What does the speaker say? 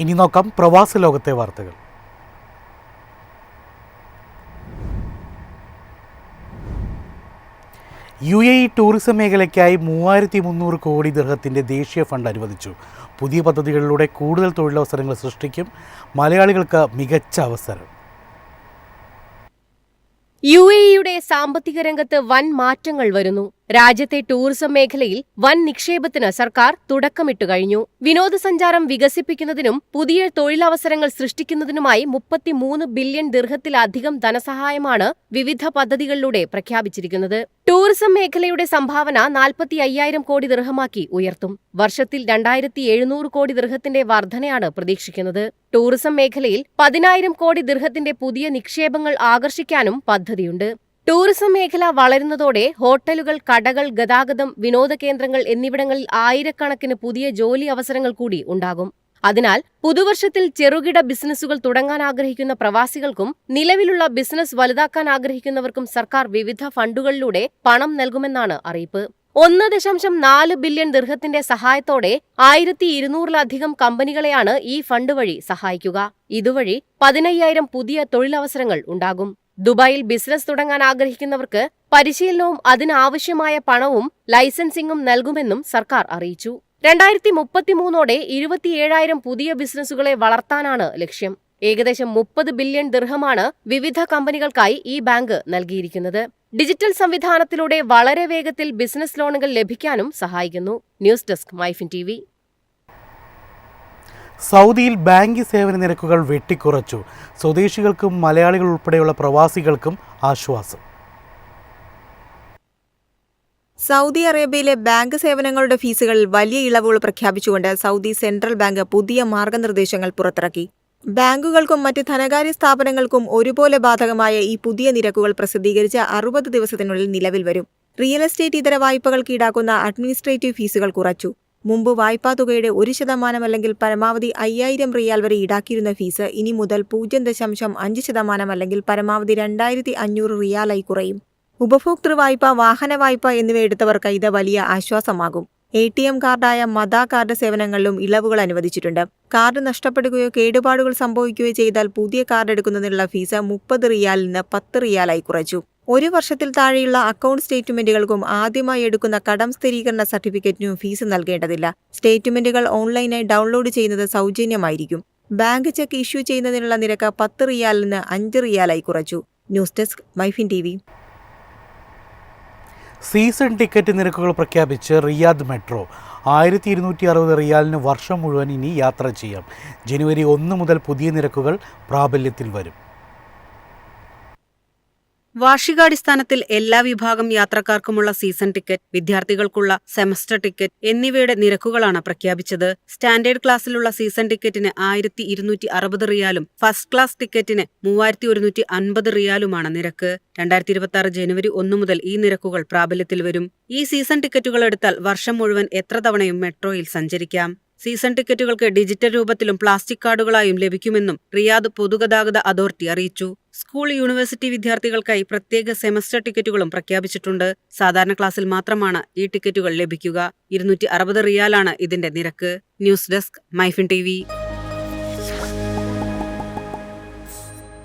ഇനി നോക്കാം പ്രവാസ ലോകത്തെ വാർത്തകൾ. യു എ ഇ ടൂറിസം മേഖലയ്ക്കായി മൂവായിരത്തി മുന്നൂറ് കോടി ദൃഹത്തിന്റെ ദേശീയ ഫണ്ട് അനുവദിച്ചു. പുതിയ പദ്ധതികളിലൂടെ കൂടുതൽ തൊഴിലവസരങ്ങൾ സൃഷ്ടിക്കും മലയാളികൾക്ക് മികച്ച അവസരം. യു എ ഇയുടെ സാമ്പത്തിക രംഗത്ത് വൻ മാറ്റങ്ങൾ വരുന്നു. രാജ്യത്തെ ടൂറിസം മേഖലയിൽ വൻ നിക്ഷേപത്തിന് സർക്കാർ തുടക്കമിട്ടു കഴിഞ്ഞു. വിനോദസഞ്ചാരം വികസിപ്പിക്കുന്നതിനും പുതിയ തൊഴിലവസരങ്ങൾ സൃഷ്ടിക്കുന്നതിനുമായി മുപ്പത്തിമൂന്ന് ബില്യൺ ദീർഘത്തിലധികം ധനസഹായമാണ് വിവിധ പദ്ധതികളിലൂടെ പ്രഖ്യാപിച്ചിരിക്കുന്നത്. ടൂറിസം മേഖലയുടെ സംഭാവന നാൽപ്പത്തി അയ്യായിരം കോടി ദീർഘമാക്കി ഉയർത്തും. വർഷത്തിൽ രണ്ടായിരത്തി എഴുന്നൂറ് കോടി ദീർഘത്തിന്റെ വർധനയാണ് പ്രതീക്ഷിക്കുന്നത്. ടൂറിസം മേഖലയിൽ പതിനായിരം കോടി ദീർഘത്തിന്റെ പുതിയ നിക്ഷേപങ്ങൾ ആകർഷിക്കാനും പദ്ധതിയുണ്ട്. ടൂറിസം മേഖല വളരുന്നതോടെ ഹോട്ടലുകൾ കടകൾ ഗതാഗതം വിനോദ കേന്ദ്രങ്ങൾ എന്നിവിടങ്ങളിൽ ആയിരക്കണക്കിന് പുതിയ ജോലി അവസരങ്ങൾ കൂടി ഉണ്ടാകും. അതിനാൽ പുതുവർഷത്തിൽ ചെറുകിട ബിസിനസ്സുകൾ തുടങ്ങാൻ ആഗ്രഹിക്കുന്ന പ്രവാസികൾക്കും നിലവിലുള്ള ബിസിനസ് വലുതാക്കാൻ ആഗ്രഹിക്കുന്നവർക്കും സർക്കാർ വിവിധ ഫണ്ടുകളിലൂടെ പണം നൽകുമെന്നാണ് അറിയിപ്പ്. ഒന്ന് ദശാംശം നാല് ബില്യൺ ദീർഘത്തിന്റെ സഹായത്തോടെ ആയിരത്തി ഇരുന്നൂറിലധികം കമ്പനികളെയാണ് ഈ ഫണ്ട് വഴി സഹായിക്കുക. ഇതുവഴി പതിനയ്യായിരം പുതിയ തൊഴിലവസരങ്ങൾ ഉണ്ടാകും. ദുബായിൽ ബിസിനസ് തുടങ്ങാൻ ആഗ്രഹിക്കുന്നവർക്ക് പരിശീലനവും അതിനാവശ്യമായ പണവും ലൈസൻസിംഗും നൽകുമെന്നും സർക്കാർ അറിയിച്ചു. രണ്ടായിരത്തി മുപ്പത്തിമൂന്നോടെ ഇരുപത്തിയേഴായിരം പുതിയ ബിസിനസ്സുകളെ വളർത്താനാണ് ലക്ഷ്യം. ഏകദേശം മുപ്പത് ബില്യൺ ദിർഹമാണ് വിവിധ കമ്പനികൾക്കായി ഈ ബാങ്ക് നൽകിയിരിക്കുന്നത്. ഡിജിറ്റൽ സംവിധാനത്തിലൂടെ വളരെ വേഗത്തിൽ ബിസിനസ് ലോണുകൾ ലഭിക്കാനും സഹായിക്കുന്നു. ന്യൂസ് ഡെസ്ക് മൈഫിൻ ടി സൗദിയിൽ ബാങ്ക് സേവന നിരക്കുകൾ വെട്ടിക്കുറച്ചു. സ്വദേശികൾക്കും മലയാളികൾ ഉൾപ്പെടെയുള്ള പ്രവാസികൾക്കും ആശ്വാസം. സൗദി അറേബ്യയിലെ ബാങ്ക് സേവനങ്ങളുടെ ഫീസുകളിൽ വലിയ ഇളവുകൾ പ്രഖ്യാപിച്ചുകൊണ്ട് സൗദി സെൻട്രൽ ബാങ്ക് പുതിയ മാർഗനിർദ്ദേശങ്ങൾ പുറത്തിറക്കി. ബാങ്കുകൾക്കും മറ്റ് ധനകാര്യ സ്ഥാപനങ്ങൾക്കും ഒരുപോലെ ബാധകമായ ഈ പുതിയ നിരക്കുകൾ പ്രസിദ്ധീകരിച്ച് അറുപത് ദിവസത്തിനുള്ളിൽ നിലവിൽ വരും. റിയൽ എസ്റ്റേറ്റ് ഇതര വായ്പകൾക്ക് ഈടാക്കുന്ന അഡ്മിനിസ്ട്രേറ്റീവ് ഫീസുകൾ കുറച്ചു. മുമ്പ് വായ്പാ തുകയുടെ ഒരു ശതമാനം അല്ലെങ്കിൽ പരമാവധി അയ്യായിരം റിയാൽ വരെ ഈടാക്കിയിരുന്ന ഫീസ് ഇനി മുതൽ പൂജ്യം ദശാംശം അഞ്ച് ശതമാനം അല്ലെങ്കിൽ പരമാവധി രണ്ടായിരത്തി അഞ്ഞൂറ് റിയാലായി കുറയും. ഉപഭോക്തൃ വായ്പ വാഹന വായ്പ എന്നിവ എടുത്തവർക്ക് ഇത് വലിയ ആശ്വാസമാകും. എ ടി എം കാർഡായ മദാ കാർഡ് സേവനങ്ങളിലും ഇളവുകൾ അനുവദിച്ചിട്ടുണ്ട്. കാർഡ് നഷ്ടപ്പെടുകയോ കേടുപാടുകൾ സംഭവിക്കുകയോ ചെയ്താൽ പുതിയ കാർഡ് എടുക്കുന്നതിനുള്ള ഫീസ് മുപ്പത് റിയാലിൽ നിന്ന് പത്ത് റിയാലായി കുറച്ചു. ഒരു വർഷത്തിൽ താഴെയുള്ള അക്കൗണ്ട് സ്റ്റേറ്റ്മെന്റുകൾക്കും ആദ്യമായി എടുക്കുന്ന കടം സ്ഥിരീകരണ സർട്ടിഫിക്കറ്റിനും ഫീസ് നൽകേണ്ടതില്ല. സ്റ്റേറ്റ്മെന്റുകൾ ഓൺലൈനായി ഡൗൺലോഡ് ചെയ്യുന്നത് സൗജന്യമായിരിക്കും. ബാങ്ക് ചെക്ക് ഇഷ്യൂ ചെയ്യുന്നതിനുള്ള നിരക്ക് പത്ത് റിയാലിൽ നിന്ന് അഞ്ച് റിയാലായി കുറച്ചു. News desk MyFin T V. Season ticket നിരക്കുകൾ പ്രഖ്യാപിച്ച് റിയാദ് മെട്രോ. ആയിരത്തി ഇരുന്നൂറ്റി അറുപത് റിയാലിന് വർഷം മുഴുവൻ ഇനി യാത്ര ചെയ്യാം. ജനുവരി ഒന്ന് മുതൽ പുതിയ നിരക്കുകൾ പ്രാബല്യത്തിൽ വരും. വാർഷികാടിസ്ഥാനത്തിൽ എല്ലാ വിഭാഗം യാത്രക്കാർക്കുമുള്ള സീസൺ ടിക്കറ്റ് വിദ്യാർത്ഥികൾക്കുള്ള സെമസ്റ്റർ ടിക്കറ്റ് എന്നിവയുടെ നിരക്കുകളാണ് പ്രഖ്യാപിച്ചത്. സ്റ്റാൻഡേർഡ് ക്ലാസ്സിലുള്ള സീസൺ ടിക്കറ്റിന് ആയിരത്തി ഇരുന്നൂറ്റി അറുപത് റിയാലും ഫസ്റ്റ് ക്ലാസ് ടിക്കറ്റിന് മൂവായിരത്തി ഒരുന്നൂറ്റി അൻപത് റിയാലുമാണ് നിരക്ക്. രണ്ടായിരത്തി ഇരുപത്തി ആറ് ജനുവരി ഒന്നു മുതൽ ഈ നിരക്കുകൾ പ്രാബല്യത്തിൽ വരും. ഈ സീസൺ ടിക്കറ്റുകൾ എടുത്താൽ വർഷം മുഴുവൻ എത്ര തവണയും മെട്രോയിൽ സഞ്ചരിക്കാം? സീസൺ ടിക്കറ്റുകൾക്ക് ഡിജിറ്റൽ രൂപത്തിലും പ്ലാസ്റ്റിക് കാർഡുകളായും ലഭിക്കുമെന്നും റിയാദ് പൊതുഗതാഗത അതോറിറ്റി അറിയിച്ചു. സ്കൂൾ യൂണിവേഴ്സിറ്റി വിദ്യാർത്ഥികൾക്കായി പ്രത്യേക സെമസ്റ്റർ ടിക്കറ്റുകളും പ്രഖ്യാപിച്ചിട്ടുണ്ട്. സാധാരണ ക്ലാസ്സിൽ മാത്രമാണ് ഈ ടിക്കറ്റുകൾ ലഭിക്കുക. ഇരുന്നൂറ്റി അറുപത് റിയാലാണ് ഇതിന്റെ നിരക്ക്. News desk MyFin T